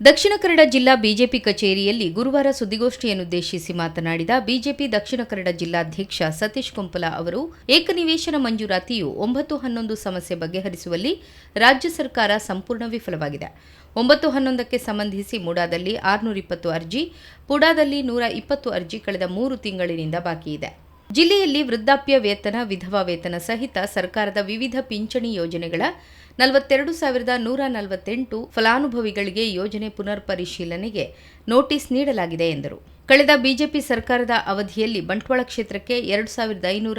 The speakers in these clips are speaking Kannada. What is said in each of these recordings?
ದಕ್ಷಿಣ ಕನ್ನಡ ಜಿಲ್ಲಾ ಬಿಜೆಪಿ ಕಚೇರಿಯಲ್ಲಿ ಗುರುವಾರ ಸುದ್ದಿಗೋಷ್ಠಿಯನ್ನುದ್ದೇಶಿಸಿ ಮಾತನಾಡಿದ ಬಿಜೆಪಿ ದಕ್ಷಿಣ ಕನ್ನಡ ಜಿಲ್ಲಾಧ್ಯಕ್ಷ ಸತೀಶ್ ಕುಂಪಲ ಅವರು, ಏಕನಿವೇಶನ ಮಂಜೂರಾತಿಯು ಒಂಬತ್ತು ಹನ್ನೊಂದು ಸಮಸ್ಯೆ ಬಗೆಹರಿಸುವಲ್ಲಿ ರಾಜ್ಯ ಸರ್ಕಾರ ಸಂಪೂರ್ಣ ವಿಫಲವಾಗಿದೆ. ಒಂಬತ್ತು ಹನ್ನೊಂದಕ್ಕೆ ಸಂಬಂಧಿಸಿ ಮುಡಾದಲ್ಲಿ ಆರುನೂರ ಇಪ್ಪತ್ತು ಅರ್ಜಿ, ಪುಡಾದಲ್ಲಿ ನೂರ ಇಪ್ಪತ್ತು ಅರ್ಜಿ ಕಳೆದ ಮೂರು ತಿಂಗಳಿನಿಂದ ಬಾಕಿ ಇದೆ. ಜಿಲ್ಲೆಯಲ್ಲಿ ವೃದ್ಧಾಪ್ಯ ವೇತನ, ವಿಧವಾ ವೇತನ ಸಹಿತ ಸರ್ಕಾರದ ವಿವಿಧ ಪಿಂಚಣಿ ಯೋಜನೆಗಳ ನಲವತ್ತೆರಡು ಸಾವಿರದ ನೂರ ನಲವತ್ತೆಂಟು ಫಲಾನುಭವಿಗಳಿಗೆ ಯೋಜನೆ ಪುನರ್ ಪರಿಶೀಲನೆಗೆ ನೋಟಿಸ್ ನೀಡಲಾಗಿದೆ ಎಂದರು. ಕಳೆದ ಬಿಜೆಪಿ ಸರ್ಕಾರದ ಅವಧಿಯಲ್ಲಿ ಬಂಟ್ವಾಳ ಕ್ಷೇತ್ರಕ್ಕೆ ಎರಡು ಸಾವಿರದ ಐನೂರ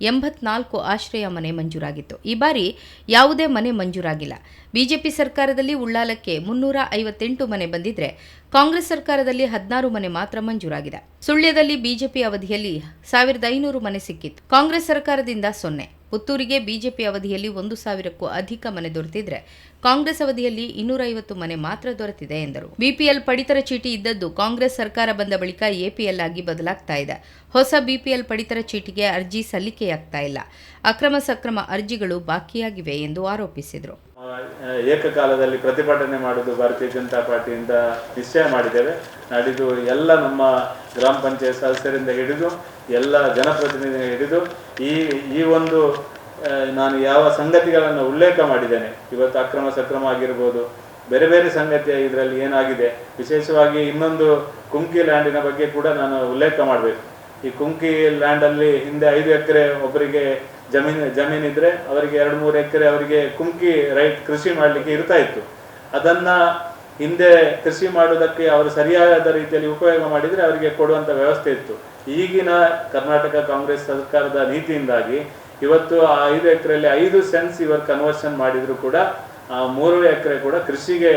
ಎಂಬತ್ನಾಲ್ಕು ಆಶ್ರಯ ಮನೆ ಮಂಜೂರಾಗಿತ್ತು. ಈ ಬಾರಿ ಯಾವುದೇ ಮನೆ ಮಂಜೂರಾಗಿಲ್ಲ. ಬಿಜೆಪಿ ಸರ್ಕಾರದಲ್ಲಿ ಉಳ್ಳಾಲಕ್ಕೆ ಮುನ್ನೂರ ಐವತ್ತೆಂಟು ಮನೆ ಬಂದಿದ್ರೆ ಕಾಂಗ್ರೆಸ್ ಸರ್ಕಾರದಲ್ಲಿ ಹದಿನಾರು ಮನೆ ಮಾತ್ರ ಮಂಜೂರಾಗಿದೆ. ಸುಳ್ಯದಲ್ಲಿ ಬಿಜೆಪಿ ಅವಧಿಯಲ್ಲಿ ಸಾವಿರದ ಐನೂರು ಮನೆ ಸಿಕ್ಕಿತ್ತು. ಕಾಂಗ್ರೆಸ್ ಸರ್ಕಾರದಿಂದ ಸೊನ್ನೆ. ಪುತ್ತೂರಿಗೆ ಬಿಜೆಪಿ ಅವಧಿಯಲ್ಲಿ ಒಂದು ಸಾವಿರಕ್ಕೂ ಅಧಿಕ ಮನೆ ದೊರೆತಿದ್ರೆ ಕಾಂಗ್ರೆಸ್ ಅವಧಿಯಲ್ಲಿ ಇನ್ನೂರೈವತ್ತು ಮನೆ ಮಾತ್ರ ದೊರೆತಿದೆ ಎಂದರು. ಬಿಪಿಎಲ್ ಪಡಿತರ ಚೀಟಿ ಇದ್ದದ್ದು ಕಾಂಗ್ರೆಸ್ ಸರ್ಕಾರ ಬಂದ ಬಳಿಕ ಎಪಿಎಲ್ ಆಗಿ ಬದಲಾಗ್ತಾ ಇದೆ. ಹೊಸ ಬಿಪಿಎಲ್ ಪಡಿತರ ಚೀಟಿಗೆ ಅರ್ಜಿ ಸಲ್ಲಿಕೆಯಾಗ್ತಾ ಇಲ್ಲ. ಅಕ್ರಮ ಸಕ್ರಮ ಅರ್ಜಿಗಳು ಬಾಕಿಯಾಗಿವೆ ಎಂದು ಆರೋಪಿಸಿದರು. ಏಕಕಾಲದಲ್ಲಿ ಪ್ರತಿಭಟನೆ ಮಾಡುವುದು ಭಾರತೀಯ ಜನತಾ ಪಾರ್ಟಿಯಿಂದ ನಿಶ್ಚಯ ಮಾಡಿದ್ದೇವೆ. ನಾಡಿದ್ದು ಎಲ್ಲ ನಮ್ಮ ಗ್ರಾಮ ಪಂಚಾಯತ್ ಸದಸ್ಯರಿಂದ ಹಿಡಿದು ಎಲ್ಲ ಜನಪ್ರತಿನಿಧಿಗಳಿಂದ ಹಿಡಿದು ಈ ಈ ಒಂದು ನಾನು ಯಾವ ಸಂಗತಿಗಳನ್ನು ಉಲ್ಲೇಖ ಮಾಡಿದ್ದೇನೆ, ಇವತ್ತು ಅಕ್ರಮ ಸಕ್ರಮ ಆಗಿರ್ಬೋದು, ಬೇರೆ ಬೇರೆ ಸಂಗತಿ ಇದರಲ್ಲಿ ಏನಾಗಿದೆ, ವಿಶೇಷವಾಗಿ ಇನ್ನೊಂದು ಕುಂಕಿ ಲ್ಯಾಂಡಿನ ಬಗ್ಗೆ ಕೂಡ ನಾನು ಉಲ್ಲೇಖ ಮಾಡಬೇಕು. ಈ ಕುಂಕಿ ಲ್ಯಾಂಡಲ್ಲಿ ಹಿಂದೆ ಐದು ಎಕರೆ ಒಬ್ಬರಿಗೆ ಜಮೀನು, ಜಮೀನಿದ್ರೆ ಅವರಿಗೆ ಎರಡು ಮೂರು ಎಕರೆ ಅವರಿಗೆ ಕುಂಕಿ ರೈಟ್ ಕೃಷಿ ಮಾಡಲಿಕ್ಕೆ ಇರ್ತಾ ಇತ್ತು. ಅದನ್ನ ಹಿಂದೆ ಕೃಷಿ ಮಾಡುವುದಕ್ಕೆ ಅವರು ಸರಿಯಾದ ರೀತಿಯಲ್ಲಿ ಉಪಯೋಗ ಮಾಡಿದರೆ ಅವರಿಗೆ ಕೊಡುವಂಥ ವ್ಯವಸ್ಥೆ ಇತ್ತು. ಈಗಿನ ಕರ್ನಾಟಕ ಕಾಂಗ್ರೆಸ್ ಸರ್ಕಾರದ ನೀತಿಯಿಂದಾಗಿ ಇವತ್ತು ಆ ಐದು ಎಕರೆಯಲ್ಲಿ ಐದು ಸೆನ್ಸ್ ಇವರು ಕನ್ವರ್ಷನ್ ಮಾಡಿದ್ರು ಕೂಡ, ಆ ಮೂರು ಎಕರೆ ಕೂಡ ಕೃಷಿಗೆ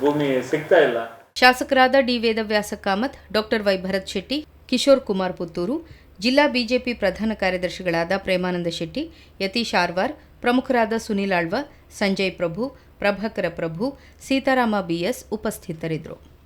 ಭೂಮಿ ಸಿಗ್ತಾ ಇಲ್ಲ. ಶಾಸಕರಾದ D Vedavyasa Kamath, doctor Y Bharath Shetty, Kishore Kumar Puttur, ಜಿಲ್ಲಾ ಬಿಜೆಪಿ ಪ್ರಧಾನ ಕಾರ್ಯದರ್ಶಿಗಳಾದ ಪ್ರೇಮಾನಂದ ಶೆಟ್ಟಿ, ಯತೀಶ್ ಆರ್ವಾರ್ ಪ್ರಮುಖರಾದ ಸುನಿಲ್ ಆಳ್ವ ಸಂಜಯ್ ಪ್ರಭು ಪ್ರಭಾಕರ ಪ್ರಭು ಸೀತಾರಾಮ ಬಿಎಸ್ ಉಪಸ್ಥಿತರಿದ್ದರು.